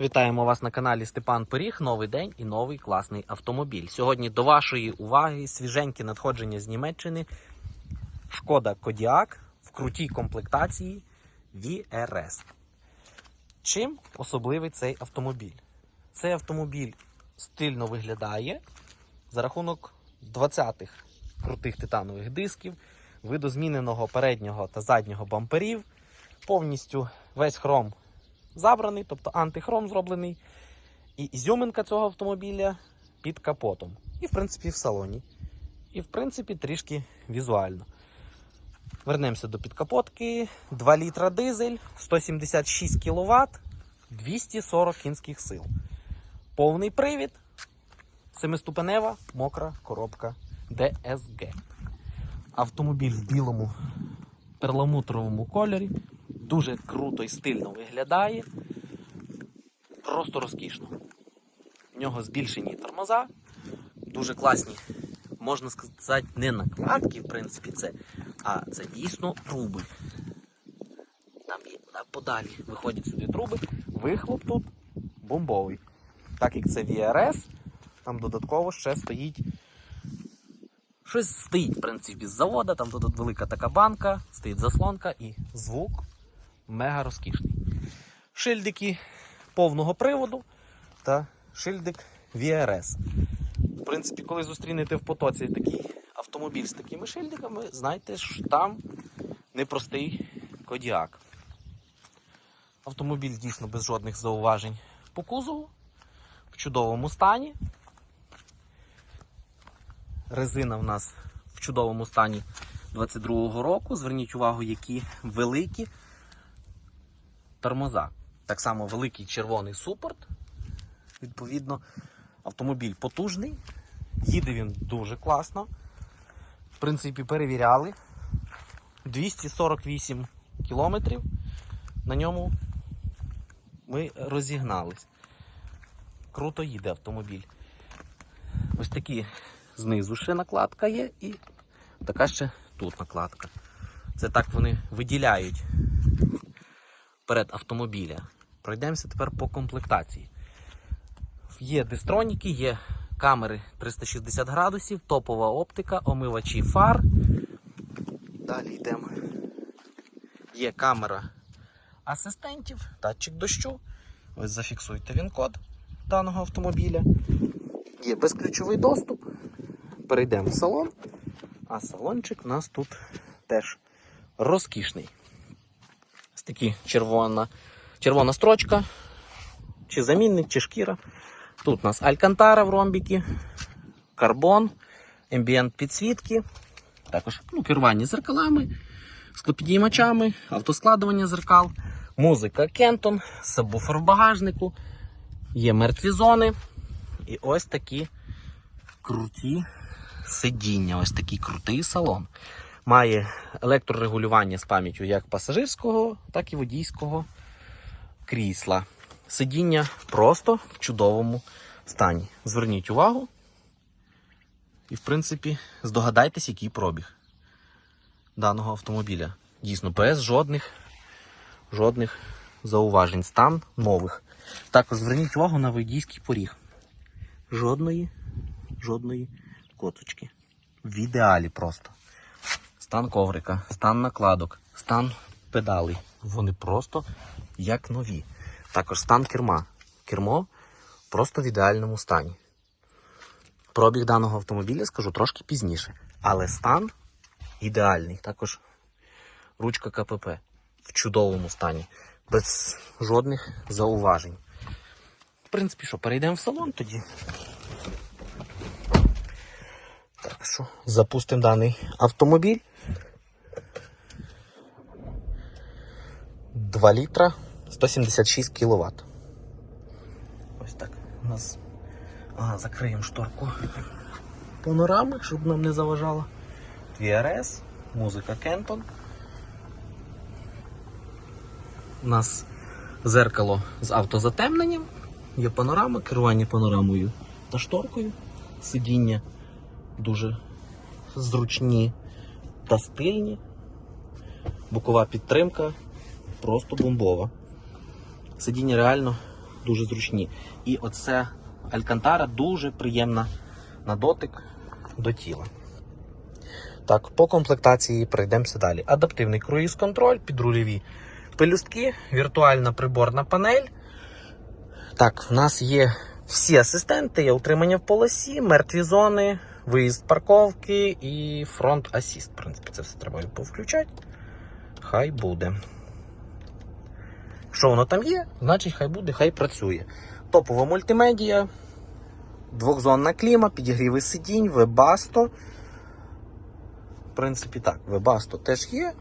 Вітаємо вас на каналі Степан Пиріг. Новий день і новий класний автомобіль. Сьогодні до вашої уваги свіженьке надходження з Німеччини. Шкода Кодіак в крутій комплектації VRS. Чим особливий цей автомобіль? Цей автомобіль стильно виглядає за рахунок 20-х крутих титанових дисків, видозміненого переднього та заднього бамперів, повністю весь хром забраний, тобто антихром зроблений. І ізюминка цього автомобіля під капотом. І, в принципі, в салоні. І, в принципі, трішки візуально. Вернемося до підкапотки. 2 літра дизель, 176 кВт, 240 кінських сил. Повний привід, семиступенева мокра коробка DSG. Автомобіль в білому перламутровому кольорі. Дуже круто і стильно виглядає. Просто розкішно. В нього збільшені тормоза, дуже класні, можна сказати, не накладки, в принципі, це, а це дійсно труби. Там є подалі виходять сюди труби. Вихлоп тут бомбовий. Так як це VRS, там додатково ще стоїть. Щось стоїть, в принципі, з завода, там тут велика така банка, стоїть заслонка і звук мега розкішний. Шильдики повного приводу та шильдик VRS. В принципі, коли зустрінете в потоці такий автомобіль з такими шильдиками, знайте, що там непростий кодіак. Автомобіль дійсно без жодних зауважень по кузову, в чудовому стані. Резина в нас в чудовому стані 22-го року. Зверніть увагу, які великі тормоза. Так само великий червоний супорт. Відповідно, автомобіль потужний, їде він дуже класно. В принципі, перевіряли. 248 кілометрів. На ньому ми розігнались. Круто їде автомобіль. Ось такі знизу ще накладка є і така ще тут накладка. Це так вони виділяють перед автомобіля. Пройдемося тепер по комплектації. Є дистроніки, є камери 360 градусів, топова оптика, омивачі фар. Далі йдемо. Є камера асистентів, датчик дощу. Ось зафіксуйте він код даного автомобіля. Є безключовий доступ. Перейдемо в салон. А салончик у нас тут теж розкішний. Такі червона, червона строчка, чи замінник, чи шкіра. Тут у нас алькантара в ромбіки, карбон, ембієнт підсвітки, також ну, керування зеркалами, склопідіймачами, автоскладування зеркал, музика Кентон, сабвуфер в багажнику, є мертві зони. І ось такі круті сидіння, ось такий крутий салон. Має електрорегулювання з пам'яттю як пасажирського, так і водійського крісла. Сидіння просто в чудовому стані. Зверніть увагу. І, в принципі, здогадайтесь, який пробіг даного автомобіля. Дійсно, без жодних, жодних зауважень. Стан нових. Також зверніть увагу на водійський поріг. Жодної, жодної коточки. В ідеалі просто. Стан коврика, стан накладок, стан педалей. Вони просто як нові. Також стан керма. Кермо просто в ідеальному стані. Пробіг даного автомобіля скажу трошки пізніше. Але стан ідеальний. Також ручка КПП в чудовому стані. Без жодних зауважень. В принципі, що, перейдемо в салон тоді. Так що, запустимо даний автомобіль. 2 літра 176 кВт. Ось так. У нас. Ага, закриємо шторку панорами, щоб нам не заважало. VRS, музика Кентон. У нас зеркало з автозатемненням, є панорама, керування панорамою та шторкою, сидіння дуже зручні та стильні. Бокова підтримка просто бомбова. Сидіння реально дуже зручні. І оце Алькантара дуже приємна на дотик до тіла. Так, по комплектації пройдемося далі. Адаптивний круїз-контроль, підрульові пелюстки, віртуальна приборна панель. Так, в нас є всі асистенти, є утримання в полосі, мертві зони, виїзд парковки і фронт асіст. В принципі, це все треба повключати. Хай буде. Що воно там є, значить хай буде, хай працює. Топова мультимедія, двохзонна кліма, підігріви сидінь, вебасто. В принципі, так, вебасто теж є.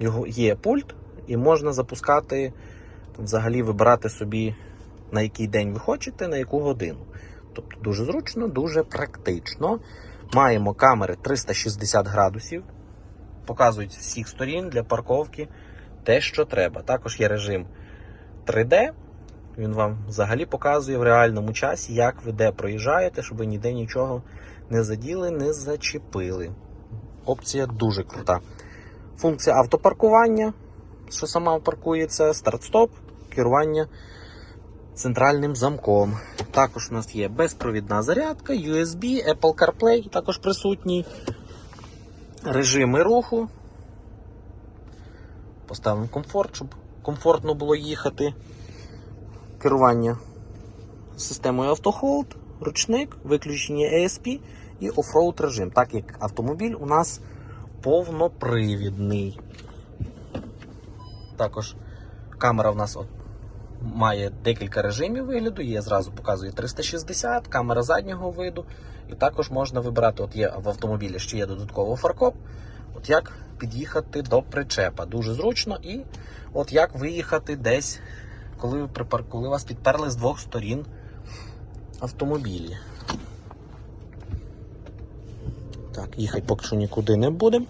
Його є пульт, і можна запускати, взагалі вибирати собі, на який день ви хочете, на яку годину. Тобто дуже зручно, дуже практично. Маємо камери 360 градусів, показують з всіх сторін для парковки те, що треба. Також є режим 3D. Він вам взагалі показує в реальному часі, як ви де проїжджаєте, щоб ви ніде нічого не заділи, не зачепили. Опція дуже крута. Функція автопаркування, що сама паркується, старт-стоп, керування центральним замком. Також у нас є безпровідна зарядка, USB, Apple CarPlay також присутній. Режими руху. Поставимо комфорт, щоб комфортно було їхати. Керування системою автохолд, ручник, виключення ESP і оффроуд режим, так як автомобіль у нас повнопривідний. Також камера в нас от має декілька режимів вигляду. Є зразу показує 360, камера заднього виду. І також можна вибирати, от є в автомобілі ще є додатково фаркоп. От як під'їхати до причепа. Дуже зручно. І от як виїхати десь, коли, ви припар... коли вас підперли з двох сторін автомобілі. Так, їхати поки що нікуди не будемо.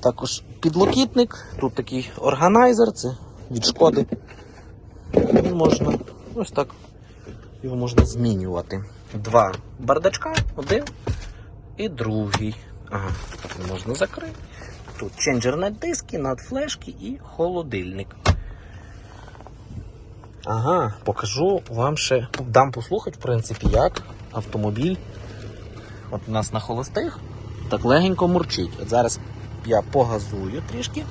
Також підлокітник, тут такий органайзер, це від шкоди. Він можна ось так його можна змінювати. Два бардачка, один і другий. Ага, можна закрити. Тут ченджерні диски, надфлешки і холодильник. Ага, покажу вам ще, дам послухати, в принципі, як автомобіль. От у нас на холостих так легенько мурчить. От зараз я погазую трішки.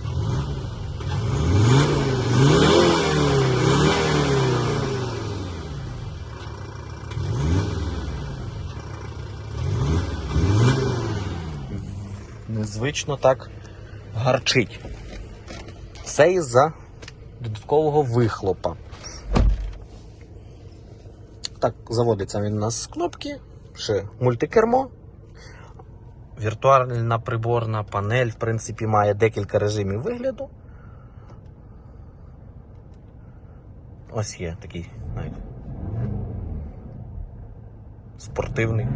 Незвично так гарчить. Все із-за додаткового вихлопа. Так, заводиться він у нас з кнопки, ще мультикермо. Віртуальна приборна панель, в принципі, має декілька режимів вигляду. Ось є такий, знаєте, спортивний.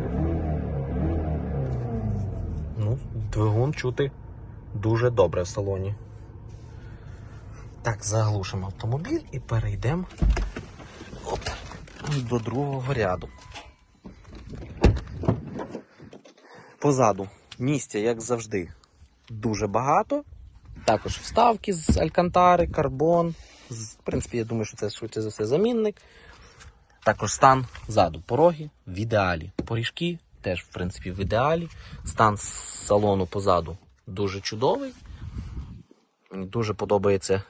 Ну, двигун чути дуже добре в салоні. Так, заглушимо автомобіль і перейдемо до другого ряду. Позаду місця, як завжди, дуже багато. Також вставки з алькантари, карбон. В принципі, я думаю, що це швидше за все замінник. Також стан ззаду. Пороги в ідеалі. Поріжки теж, в принципі, в ідеалі. Стан салону позаду дуже чудовий. Дуже подобається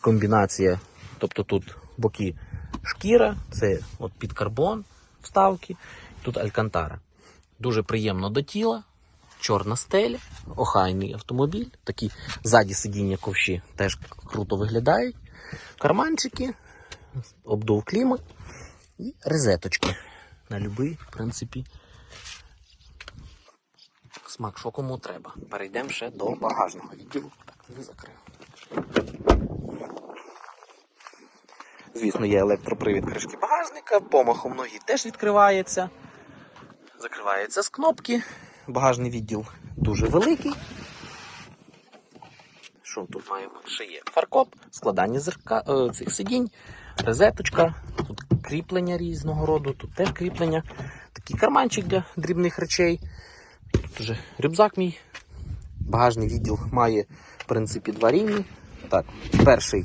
комбінація. Тобто тут боки шкіра, це от під карбон вставки, тут алькантара. Дуже приємно до тіла, чорна стеля, охайний автомобіль. Такі ззаді сидіння ковші теж круто виглядають. Карманчики, обдув клімат і розеточки. На будь-який, в принципі, смак, що кому треба. Перейдемо ще до багажного відділу. Так, не. Звісно, є електропривід кришки багажника, помахом ноги теж відкривається. Закривається з кнопки. Багажний відділ дуже великий. Що тут маємо? Ще є фаркоп, складання зерка, е, цих сидінь, розеточка, тут кріплення різного роду, тут теж кріплення, такий карманчик для дрібних речей. Тут вже рюкзак мій. Багажний відділ має, в принципі, два рівні. Так, перший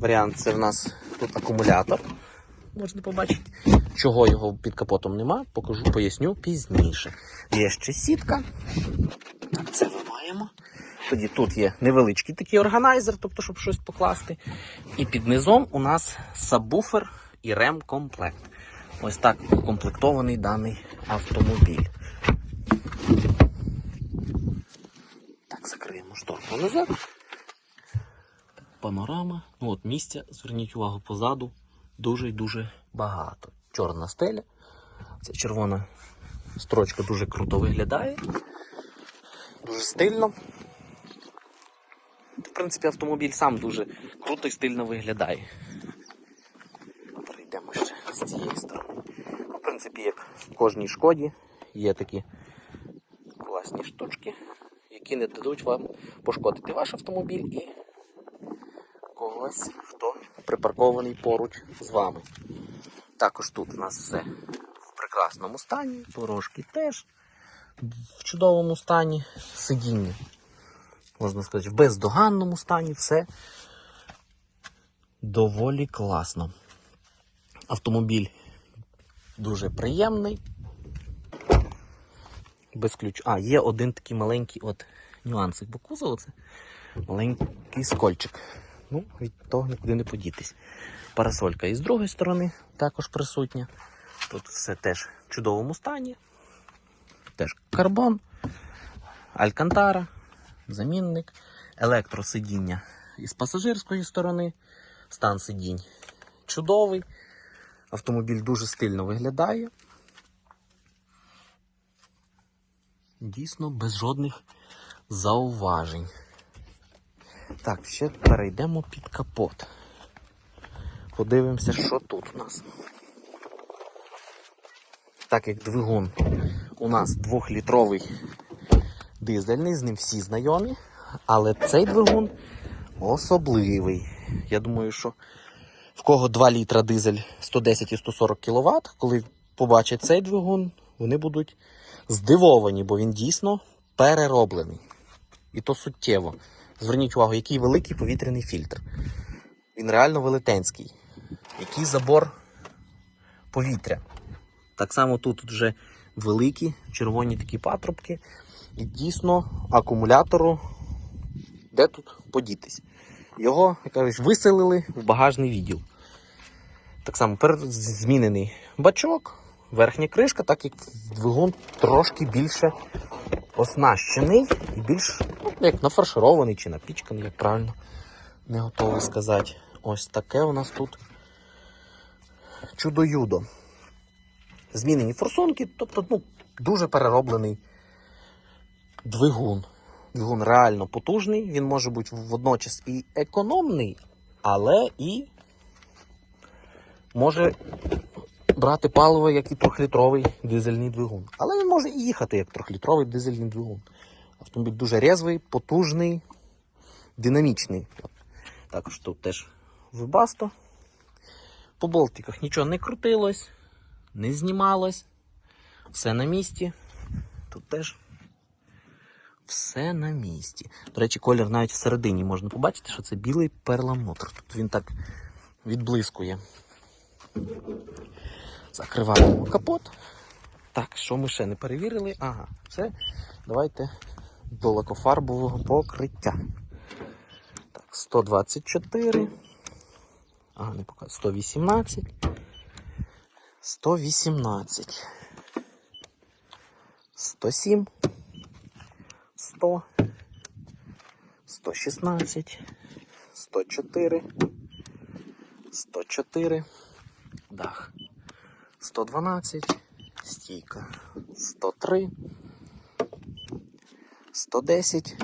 варіант це в нас тут акумулятор. Можна побачити. Чого його під капотом нема, покажу, поясню пізніше. Є ще сітка. Це ми маємо. Тоді тут є невеличкий такий органайзер, тобто, щоб щось покласти. І під низом у нас сабвуфер і ремкомплект. Ось так укомплектований даний автомобіль. Так, закриємо назад. Панорама. Ну от місця, зверніть увагу, позаду дуже і дуже багато. Чорна стеля. Ця червона строчка дуже круто виглядає. Дуже стильно. В принципі, автомобіль сам дуже круто і стильно виглядає. Перейдемо ще з цієї сторони. В принципі, як в кожній шкоді є такі класні штучки, які не дадуть вам пошкодити ваш автомобіль і когось, хто припаркований поруч з вами. Також тут у нас все в прекрасному стані, порожки теж в чудовому стані, сидіння, можна сказати, в бездоганному стані, все доволі класно. Автомобіль дуже приємний. Без ключу. А, є один такий маленький от нюансик бо кузова це маленький скольчик. Ну, від того нікуди не подітись. Парасолька і з другої сторони також присутня. Тут все теж в чудовому стані. Теж карбон, алькантара, замінник, електросидіння із пасажирської сторони, стан сидінь чудовий. Автомобіль дуже стильно виглядає. Дійсно, без жодних зауважень. Так, ще перейдемо під капот. Подивимося, що тут у нас. Так як двигун у нас двохлітровий дизельний, з ним всі знайомі, але цей двигун особливий. Я думаю, що в кого 2 літра дизель 110 і 140 кВт, коли побачать цей двигун, вони будуть здивовані, бо він дійсно перероблений. І то суттєво. Зверніть увагу, який великий повітряний фільтр. Він реально велетенський. Який забор повітря. Так само тут вже великі червоні такі патрубки. І дійсно акумулятору де тут подітись. Його, як кажуть, виселили в багажний відділ. Так само змінений бачок, верхня кришка, так як двигун трошки більше оснащений і більш ну, як нафарширований чи напічканий, як правильно не готовий сказати. Ось таке у нас тут чудо-юдо. Змінені форсунки, тобто ну, дуже перероблений двигун. Двигун реально потужний, він може бути водночас і економний, але і може брати паливо, як і трьохлітровий дизельний двигун. Але він може і їхати як трьохлітровий дизельний двигун. Автомобіль дуже резвий, потужний, динамічний. Також тут теж вибасто. По болтиках нічого не крутилось, не знімалось. Все на місці. Тут теж все на місці. До речі, колір навіть всередині можна побачити, що це білий перламутр. Тут він так відблискує. Закриваємо капот. Так, що ми ще не перевірили? Ага, все. Давайте до лакофарбового покриття. Так, 124. Ага, не показує. 118. 118. 107. 100. 116. 104. 104. Дах. 112. Стійка. 103. 110.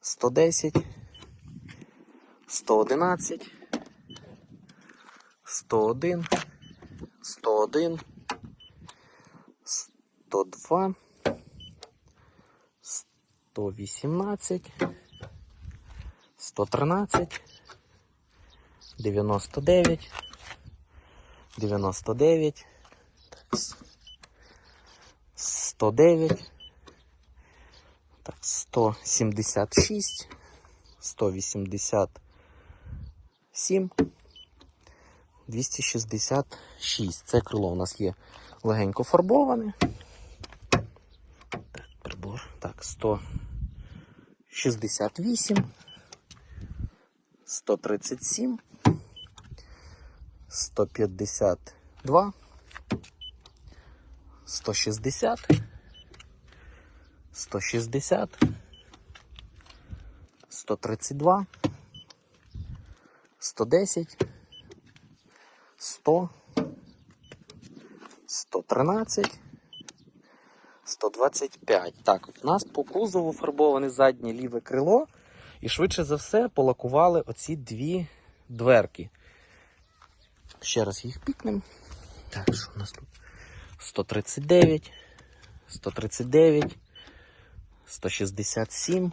110. 111. 101. 101. 102. 118. 113. 99. 99. Так, с- 109. Так, 176. 180. 267, 266. Це крило у нас є легенько фарбоване. Так, прибор. Так, 168, 137, 152, 160, 160, 132, 110, 100, 113, 125. Так, у нас по кузову фарбоване заднє ліве крило. І швидше за все полакували оці дві дверки. Ще раз їх пікнемо. Так, що у нас тут? 139, 139, 167,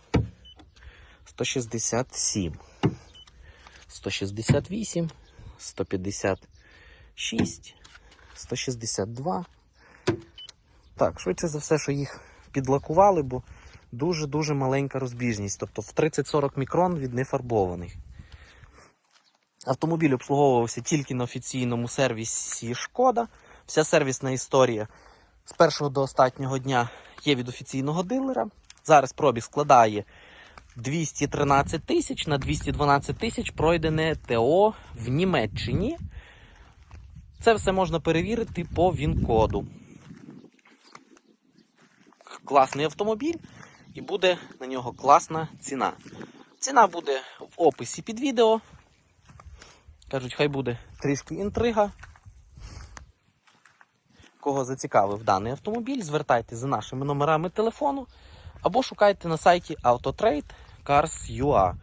167, 168, 156, 162. Так, швидше за все, що їх підлакували, бо дуже-дуже маленька розбіжність. Тобто в 30-40 мікрон від нефарбованих. Автомобіль обслуговувався тільки на офіційному сервісі Шкода. Вся сервісна історія з першого до останнього дня є від офіційного дилера. Зараз пробіг складає 213 тисяч на 212 тисяч пройдене ТО в Німеччині. Це все можна перевірити по ВІН-коду. Класний автомобіль і буде на нього класна ціна. Ціна буде в описі під відео. Кажуть, хай буде трішки інтрига. Кого зацікавив даний автомобіль, звертайтеся за нашими номерами телефону або шукайте на сайті Autotrade Cars.ua.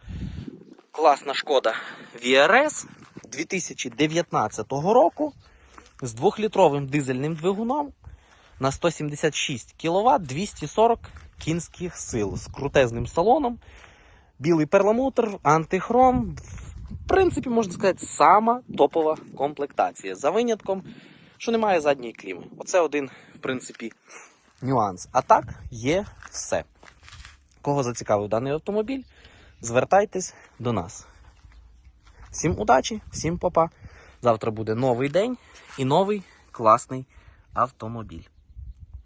Класна шкода VRS 2019 року з 2-літровим дизельним двигуном на 176 кВт 240 кінських сил з крутезним салоном. Білий перламутр, антихром. В принципі, можна сказати, сама топова комплектація. За винятком, що немає задньої кліми. Оце один, в принципі, нюанс. А так, є все. Кого зацікавив даний автомобіль, звертайтесь до нас. Всім удачі, всім папа. Завтра буде новий день і новий класний автомобіль.